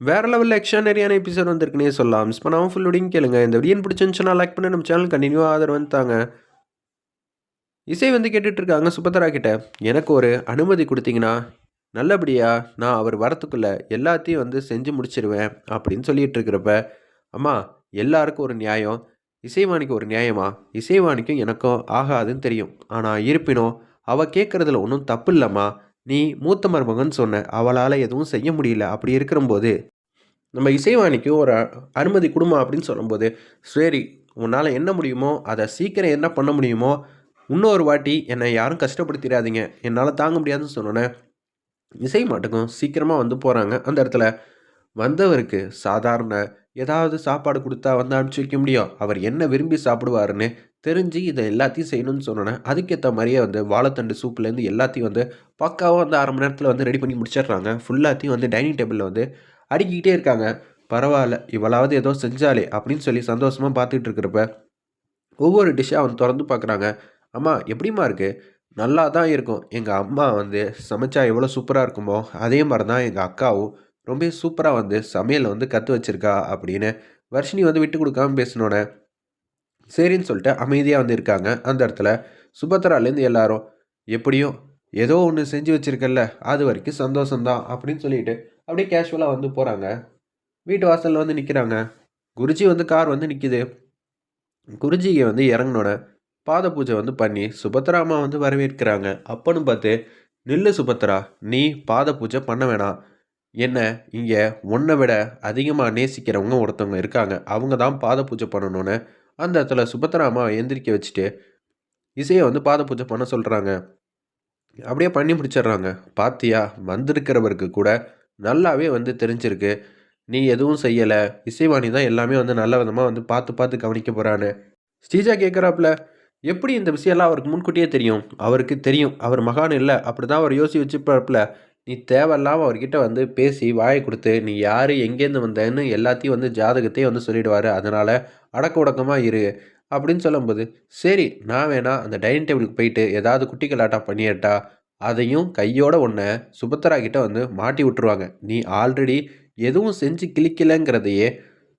வேற லெவலில் எக்ஸ்ட்ரானரியான எபிசோட் வந்திருக்குனே சொல்லலாம். மிஸ் பண்ணாமல் ஃபுல் உடையும் கேளுங்க. இந்த வீடியோ பிடிச்சிருந்துச்சுன்னா லைக் பண்ணி. நம்ம சேனல் கண்டினியூவாக ஆதரவு வந்துட்டாங்க இசை வந்து கேட்டுட்ருக்காங்க சுபத்ரா கிட்ட. எனக்கு ஒரு அனுமதி கொடுத்தீங்கன்னா நல்லபடியாக நான் அவர் வரத்துக்குள்ளே எல்லாத்தையும் வந்து செஞ்சு முடிச்சிருவேன் அப்படின்னு சொல்லிட்டு இருக்கிறப்ப அம்மா எல்லாருக்கும் ஒரு நியாயம். இசைவாணிக்கு ஒரு நியாயமா? இசைவாணிக்கும் எனக்கும் ஆகாதுன்னு தெரியும். ஆனால் இருப்பினும் அவள் கேட்குறதுல ஒன்றும் தப்பு இல்லைம்மா. நீ மூத்த மருமகன் சொன்ன அவளால் எதுவும் செய்ய முடியல. அப்படி இருக்கிறம்போது நம்ம இசைவாணிக்கு ஒரு அனுமதி கொடுமா அப்படின்னு சொல்லும்போது சரி உன்னால் என்ன முடியுமோ அதை சீக்கிரம் என்ன பண்ண முடியுமோ இன்னொரு வாட்டி என்னை யாரும் கஷ்டப்படுத்திடாதீங்க. என்னால் தாங்க முடியாதுன்னு சொன்னோன்னே இசை மாட்டுக்கும் சீக்கிரமாக வந்து போகிறாங்க அந்த இடத்துல வந்தவருக்கு சாதாரண ஏதாவது சாப்பாடு கொடுத்தா வந்து அனுப்பிச்சி வைக்க முடியும். அவர் என்ன விரும்பி சாப்பிடுவாருன்னு தெரிஞ்சு இதை எல்லாத்தையும் செய்யணும்னு சொன்னோன்னே அதுக்கேற்ற மாதிரியே வந்து வாழைத்தண்டு சூப்லேருந்து எல்லாத்தையும் வந்து பக்காவாக வந்து அரை மணி நேரத்தில் வந்து ரெடி பண்ணி முடிச்சிடுறாங்க. ஃபுல்லாத்தையும் வந்து டைனிங் டேபிளில் வந்து அடுக்கிக்கிட்டே இருக்காங்க. பரவாயில்ல இவளாவது ஏதோ செஞ்சாலே அப்படின்னு சொல்லி சந்தோஷமாக பார்த்துட்டு இருக்கிறப்ப ஒவ்வொரு டிஷ்ஷாக வந்து திறந்து பார்க்குறாங்க. அம்மா எப்படிம்மா இருக்குது நல்லா தான் இருக்கும். எங்கள் அம்மா வந்து சமைச்சா எவ்வளோ சூப்பராக இருக்குமோ அதே மாதிரி தான் எங்கள் அக்காவும் ரொம்ப சூப்பராக வந்து சமையலை வந்து கற்று வச்சுருக்கா அப்படின்னு வர்ஷினி வந்து விட்டு கொடுக்காம பேசினோடனே சரின்னு சொல்லிட்டு அமைதியாக வந்து இருக்காங்க. அந்த இடத்துல சுபத்ராலேருந்து எல்லாரும் எப்படியும் ஏதோ ஒன்று செஞ்சு வச்சுருக்கல அது வரைக்கும் சந்தோஷம்தான் அப்படின்னு சொல்லிட்டு அப்படியே கேஷுவலாக வந்து போகிறாங்க வீட்டு வாசலில் வந்து நிற்கிறாங்க குருஜி வந்து கார் வந்து நிற்கிது குருஜியை வந்து இறங்கினோட பாத பூஜை வந்து பண்ணி சுபத்ரா அம்மா வந்து வரவேற்கிறாங்க. அப்பன்னு பார்த்து நில்லு சுபத்ரா நீ பாத பூஜை பண்ண வேணாம். என்ன இங்கே உன்னை விட அதிகமாக நேசிக்கிறவங்க ஒருத்தவங்க இருக்காங்க. அவங்க தான் பாத பூஜை பண்ணணும்னு அந்த இடத்துல சுபத்ராமா எந்திரிக்க வச்சுட்டு இசையை வந்து பாத பூஜை பண்ண சொல்கிறாங்க அப்படியே பண்ணி முடிச்சிடுறாங்க. பாத்தியா வந்திருக்கிறவருக்கு கூட நல்லாவே வந்து தெரிஞ்சிருக்கு. நீ எதுவும் செய்யலை. இசைவாணி தான் எல்லாமே வந்து நல்ல விதமாக வந்து பார்த்து பார்த்து கவனிக்க போகிறான்னு ஸ்ரீஜா கேட்குறாப்புல எப்படி இந்த விஷயம்லாம் அவருக்கு முன்கூட்டியே தெரியும்? அவருக்கு தெரியும். அவர் மகான் இல்லை. அப்படி தான் அவர் யோசி வச்சுப்பாப்புல நீ தேவையில்லாமல் அவர்கிட்ட வந்து பேசி வாயை கொடுத்து நீ யார் எங்கேருந்து வந்தேன்னு எல்லாத்தையும் வந்து ஜாதகத்தையும் வந்து சொல்லிடுவார். அதனால் அடக்க உடக்கமாக இரு. அப்படின்னு சொல்லும்போது சரி நான் வேணா அந்த டைனிங் டேபிளுக்கு போயிட்டு ஏதாவது குட்டி கலாட்டா பண்ணிடட்டா அதையும் கையோட ஒன்றை சுபத்ரா கிட்ட வந்து மாட்டி விட்டுருவாங்க. நீ ஆல்ரெடி எதுவும் செஞ்சு கிளிக்கலைங்கிறதையே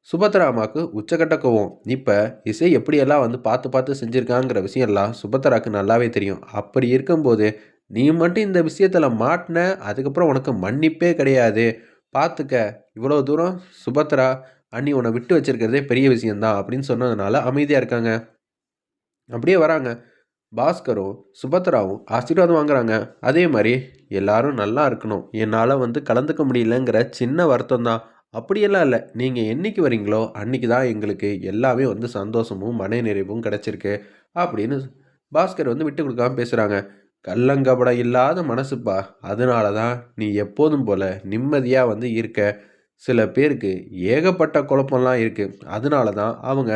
சுபத்ரா அம்மாவுக்கு உச்சக்கட்ட கோவம். இப்போ இசை எப்படியெல்லாம் வந்து பார்த்து பார்த்து செஞ்சுருக்காங்கிற விஷயம்லாம் சுபத்ராக்கு நல்லாவே தெரியும். அப்படி இருக்கும்போது நீ மட்டும் இந்த விஷயத்தில் மாட்டின அதுக்கப்புறம் உனக்கு மன்னிப்பே கிடையாது. பார்த்துக்க இவ்வளோ தூரம் சுபத்ரா அண்ணி உன்னை விட்டு வச்சிருக்கிறதே பெரிய விஷயந்தான் அப்படின்னு சொன்னதுனால அமைதியாக இருக்காங்க. அப்படியே வராங்க. பாஸ்கரும் சுபத்ராவும் ஆசீர்வாதம் வாங்குறாங்க. அதே மாதிரி எல்லாரும் நல்லா இருக்கணும். என்னால் வந்து கலந்துக்க முடியலங்கிற சின்ன வருத்தம் தான் அப்படியெல்லாம் இல்லை. நீங்கள் என்னைக்கு வரீங்களோ அன்னைக்கு தான் எங்களுக்கு எல்லாமே வந்து சந்தோஷமும் மன நிறைவும் கிடச்சிருக்கு அப்படின்னு பாஸ்கர் வந்து விட்டு கொடுக்காம பேசுகிறாங்க கள்ளங்கபடம் இல்லாத மனசுப்பா. அதனால தான் நீ எப்போதும் போல நிம்மதியாக வந்து இருக்க. சில பேருக்கு ஏகப்பட்ட குழப்பம்லாம் இருக்குது அதனால தான் அவங்க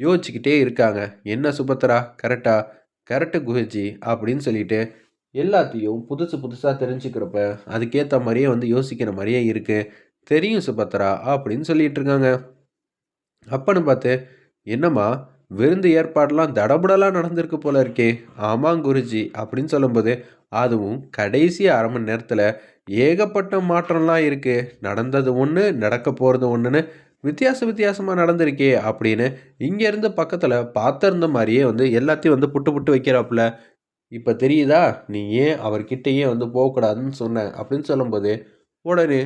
யோசிச்சுக்கிட்டே இருக்காங்க. என்ன சுபத்ரா? கரெக்டா? கரெக்டு குஹஜி அப்படின்னு சொல்லிட்டு எல்லாத்தையும் புதுசு புதுசாக தெரிஞ்சுக்கிறப்ப அதுக்கேற்ற மாதிரியே வந்து யோசிக்கிற மாதிரியே இருக்குது தெரியும் சுபத்ரா அப்படின்னு சொல்லிகிட்டு இருக்காங்க. அப்பன்னு பார்த்து என்னம்மா? விருந்து ஏற்பாடெல்லாம் தடபுடலாக நடந்திருக்கு போல இருக்கே. ஆமாம் குருஜி அப்படின்னு சொல்லும்போது அதுவும் கடைசி அரை மணி நேரத்தில் ஏகப்பட்ட மாற்றம்லாம் இருக்குது நடந்தது ஒன்று நடக்க போகிறது ஒன்றுன்னு வித்தியாச வித்தியாசமாக நடந்திருக்கே அப்படின்னு இங்கேருந்து பக்கத்தில் பார்த்துருந்த மாதிரியே வந்து எல்லாத்தையும் வந்து புட்டு புட்டு வைக்கிறாப்புல. இப்போ தெரியுதா? நீ ஏன் அவர்கிட்டயே வந்து போகக்கூடாதுன்னு சொன்ன அப்படின்னு சொல்லும்போது உடனே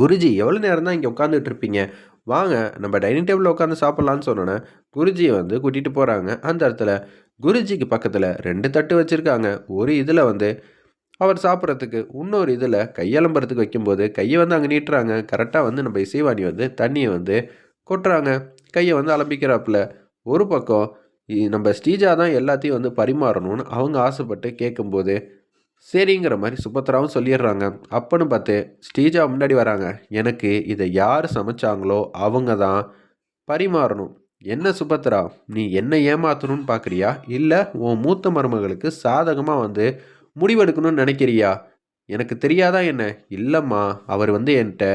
குருஜி எவ்வளோ நேரம் தான் இங்கே உட்காந்துட்டு இருப்பீங்க? வாங்க நம்ம டைனிங் டேபிளில் உட்காந்து சாப்பிட்லான்னு சொன்னோன்னே குருஜியை வந்து கூட்டிகிட்டு போகிறாங்க அந்த இடத்துல குருஜிக்கு பக்கத்தில் ரெண்டு தட்டு வச்சுருக்காங்க. ஒரு இதில் வந்து அவர் சாப்பிட்றதுக்கு இன்னொரு இதில் கையலம்புறதுக்கு வைக்கும்போது கையை வந்து அங்கே நீட்டுறாங்க. கரெக்டாக வந்து நம்ம இசைவாணி வந்து தண்ணியை வந்து கொட்டுறாங்க. கையை வந்து அலம்பிக்கிறாப்புல. ஒரு பக்கம் நம்ம ஸ்ரீஜா தான் எல்லாத்தையும் வந்து பரிமாறணும்னு அவங்க ஆசைப்பட்டு கேட்கும்போது சரிங்கிற மாதிரி சுபத்ராவும் சொல்லிடுறாங்க. அப்பன்னு பார்த்து ஸ்டீஜா முன்னாடி வராங்க. எனக்கு இதை யார் சமைச்சாங்களோ அவங்க தான் பரிமாறணும். என்ன சுபத்ரா நீ என்ன ஏமாத்தணும்னு பார்க்குறியா? இல்லை உன் மூத்த மருமகளுக்கு சாதகமாக வந்து முடிவெடுக்கணும்னு நினைக்கிறியா? எனக்கு தெரியாதா என்ன? இல்லைம்மா அவர் வந்து என்கிட்ட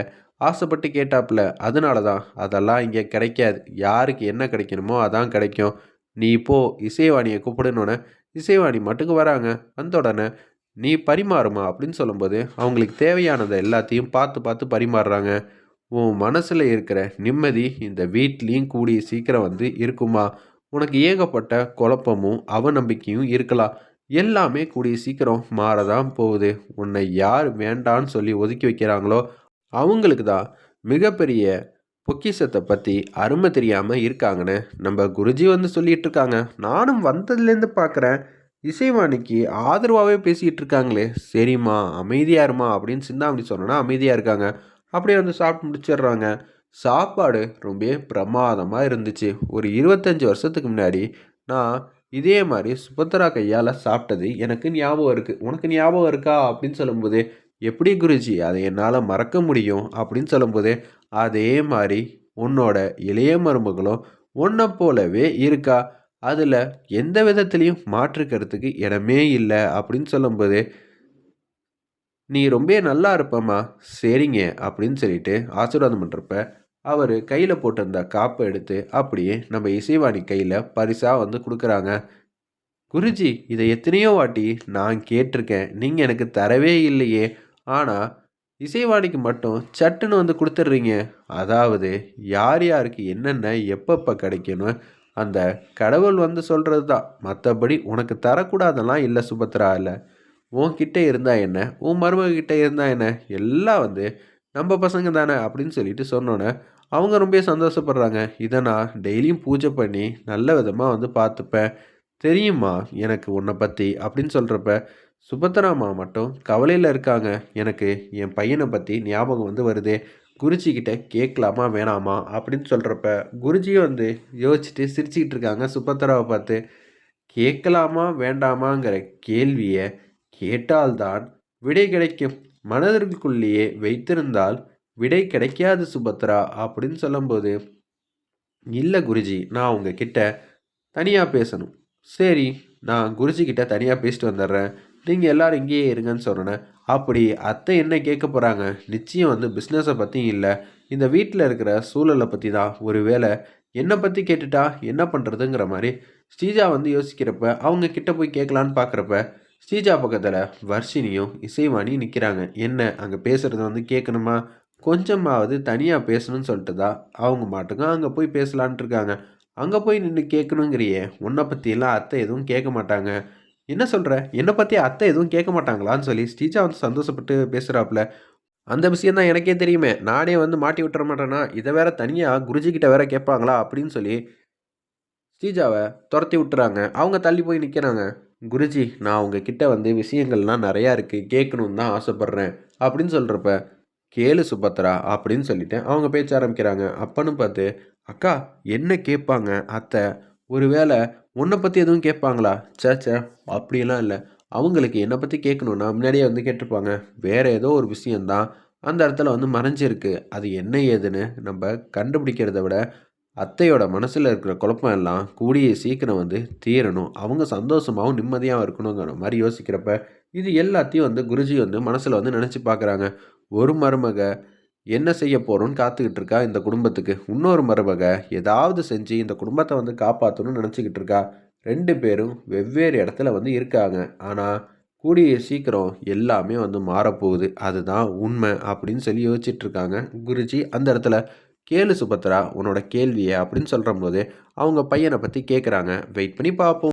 ஆசைப்பட்டு கேட்டாப்புல. அதனால தான். அதெல்லாம் இங்கே கிடைக்காது. யாருக்கு என்ன கிடைக்கணுமோ அதான் கிடைக்கும். நீ இப்போ இசைவாணியை கூப்பிடணுன்னு இசைவாணி மட்டுக்கு வராங்க. வந்த உடனே நீ பரிமாறுமா அப்படின்னு சொல்லும்போது அவங்களுக்கு தேவையானதை எல்லாத்தையும் பார்த்து பார்த்து பரிமாறுறாங்க. உன் மனசில் இருக்கிற நிம்மதி இந்த வீட்லேயும் கூடிய சீக்கிரம் வந்து இருக்குமா? உனக்கு ஏகப்பட்ட குழப்பமும் அவநம்பிக்கையும் இருக்கலாம். எல்லாமே கூடிய சீக்கிரம் மாறதான் போகுது. உன்னை யார் வேண்டான்னு சொல்லி ஒதுக்கி வைக்கிறாங்களோ அவங்களுக்கு தான் மிகப்பெரிய பொக்கிஷத்தை பற்றி அருமை தெரியாமல் இருக்காங்கன்னு நம்ம குருஜி வந்து சொல்லிகிட்டு இருக்காங்க. நானும் வந்ததுலேருந்து பார்க்குறேன் இசைவாணிக்கு ஆதரவாகவே பேசிக்கிட்டு இருக்காங்களே சரிம்மா அமைதியாக இருமா அப்படின்னு சிந்தாமணி சொன்னோன்னா அமைதியாக இருக்காங்க. அப்படியே வந்து சாப்பிட்டு முடிச்சிடுறாங்க. சாப்பாடு ரொம்ப பிரமாதமாக இருந்துச்சு. ஒரு இருபத்தஞ்சி வருஷத்துக்கு முன்னாடி நான் இதே மாதிரி சுபத்ரா கையால் சாப்பிட்டது எனக்கு ஞாபகம் இருக்குது உனக்கு ஞாபகம் இருக்கா? அப்படின்னு சொல்லும்போது எப்படி குருஜி அதை என்னால் மறக்க முடியும்? அப்படின்னு சொல்லும்போது அதே மாதிரி உன்னோட இளைய மருமகளும் உன்னை போலவே இருக்கா? அதில் எந்த விதத்துலேயும் மாற்றுக்கிறதுக்கு இடமே இல்லை அப்படின்னு சொல்லும்போது நீ ரொம்ப நல்லா இருப்பம்மா சரிங்க அப்படின்னு சொல்லிட்டு ஆசீர்வாதம் பண்ணுறப்ப அவர் கையில் போட்டிருந்த காப்பை எடுத்து அப்படியே நம்ம இசைவாணி கையில் பரிசாக வந்து கொடுக்குறாங்க. குருஜி இதை எத்தனையோ வாட்டி நான் கேட்டிருக்கேன் நீங்கள் எனக்கு தரவே இல்லையே ஆனால் இசைவாணிக்கு மட்டும் சட்டுன்னு வந்து கொடுத்துட்றீங்க அதாவது யார் யாருக்கு என்னென்ன எப்பப்போ கிடைக்கணும் அந்த கடவுள் வந்து சொல்கிறது தான். மற்றபடி உனக்கு தரக்கூடாதெல்லாம் இல்லை சுபத்ரா இல்லை. உன்கிட்ட இருந்தால் என்ன? உன் மருமகிட்ட இருந்தால் என்ன? எல்லாம் வந்து நம்ம பசங்க தானே அப்படின்னு சொல்லிட்டு சொன்னோன்னே அவங்க ரொம்ப சந்தோஷப்படுறாங்க. இதை நான் டெய்லியும் பூஜை பண்ணி நல்ல விதமாக வந்து பார்த்துப்பேன். தெரியுமா எனக்கு உன்னை பற்றி அப்படின்னு சொல்கிறப்ப சுபத்ராமா மட்டும் கவலையில் இருக்காங்க. எனக்கு என் பையனை பற்றி ஞாபகம் வந்து வருது. குருஜி கிட்ட கேட்கலாமா வேணாமா அப்படின்னு சொல்கிறப்ப குருஜியும் வந்து யோசிச்சுட்டு சிரிச்சுக்கிட்டு இருக்காங்க. சுபத்ராவை பார்த்து கேட்கலாமா வேண்டாமாங்கிற கேள்வியை கேட்டால்தான் விடை கிடைக்கும். மனதிற்குள்ளேயே வைத்திருந்தால் விடை கிடைக்காது சுபத்ரா அப்படின்னு சொல்லும்போது இல்லை குருஜி நான் உங்ககிட்ட தனியாக பேசணும். சரி நான் குருஜி கிட்ட தனியாக பேசிட்டு வந்துடுறேன். நீங்கள் எல்லோரும் இங்கேயே இருங்கன்னு சொன்னேன் அப்படி அத்தை என்ன கேட்க போகிறாங்க நிச்சயம் வந்து பிஸ்னஸை பற்றி இல்லை. இந்த வீட்டில் இருக்கிற சூழலை பற்றி தான். ஒரு வேளை என்னை பற்றி கேட்டுட்டா என்ன பண்ணுறதுங்கிற மாதிரி ஸ்ரீஜா வந்து யோசிக்கிறப்ப அவங்க கிட்ட போய் கேட்கலான்னு பார்க்குறப்ப ஸ்ரீஜா பக்கத்தில் வர்ஷினியும் இசைவாணி நிற்கிறாங்க என்ன அங்கே பேசுகிறத வந்து கேட்கணுமா? கொஞ்சமாவது தனியாக பேசணும்னு சொல்லிட்டு தான் அவங்க மாட்டுங்க அங்கே போய் பேசலான்ட்டு இருக்காங்க. அங்கே போய் நின்று கேட்கணுங்கிறியே உன்னை பற்றியெல்லாம் அத்தை எதுவும் கேட்க மாட்டாங்க. என்ன சொல்கிற என்னை பற்றி அத்தை எதுவும் கேட்க மாட்டாங்களான்னு சொல்லி ஸ்ரீஜா வந்து சந்தோஷப்பட்டு பேசுகிறாப்புல அந்த விஷயம் தான் எனக்கே தெரியுமே. நானே வந்து மாட்டி விட்டுற மாட்டேன்னா இதை வேற தனியாக குருஜிக்கிட்ட வேற கேட்பாங்களா? அப்படின்னு சொல்லி ஸ்ரீஜாவை துரத்தி விட்டுறாங்க. அவங்க தள்ளி போய் நிற்கிறாங்க குருஜி நான் உங்ககிட்ட வந்து விஷயங்கள்லாம் நிறையா இருக்குது கேட்கணுன்னு தான் ஆசைப்பட்றேன். அப்படின்னு சொல்கிறப்ப கேளு சுபத்ரா அப்படின்னு சொல்லிட்டு அவங்க பேச்ச ஆரம்பிக்கிறாங்க. அப்பன்னு பார்த்து அக்கா என்ன கேட்பாங்க? அத்தை ஒருவேளை உன்னை பற்றி எதுவும் கேட்பாங்களா? சேச்சே அப்படியெல்லாம் இல்லை. அவங்களுக்கு என்னை பற்றி கேட்கணுன்னா முன்னாடியே வந்து கேட்டிருப்பாங்க. வேறு ஏதோ ஒரு விஷயந்தான் அந்த இடத்துல வந்து மறைஞ்சிருக்கு. அது என்ன ஏதுன்னு நம்ம கண்டுபிடிக்கிறத விட அத்தையோட மனசில் இருக்கிற குழப்பம் எல்லாம் கூடிய சீக்கிரம் வந்து தீரணும். அவங்க சந்தோஷமாகவும் நிம்மதியாகவும் இருக்கணுங்கிற மாதிரி யோசிக்கிறப்ப இது எல்லாத்தையும் வந்து குருஜி வந்து மனசில் வந்து நினச்சி பார்க்குறாங்க. ஒரு மருமக என்ன செய்ய போகிறோன்னு காத்துக்கிட்டு இருக்கா இந்த குடும்பத்துக்கு? இன்னொரு மருமக ஏதாவது செஞ்சு இந்த குடும்பத்தை வந்து காப்பாற்றணும்னு நினச்சிக்கிட்டு இருக்கா? ரெண்டு பேரும் வெவ்வேறு இடத்துல வந்து இருக்காங்க. ஆனால் கூடிய சீக்கிரம் எல்லாமே வந்து மாறப்போகுது. அதுதான் உண்மை அப்படின்னு சொல்லி யோசிச்சுட்டு இருக்காங்க. குருஜி அந்த இடத்துல கேளு சுபத்ரா உன்னோட கேள்வியை அப்படின்னு சொல்கிற போது அவங்க பையனை பற்றி கேட்குறாங்க வெயிட் பண்ணி பார்ப்போம்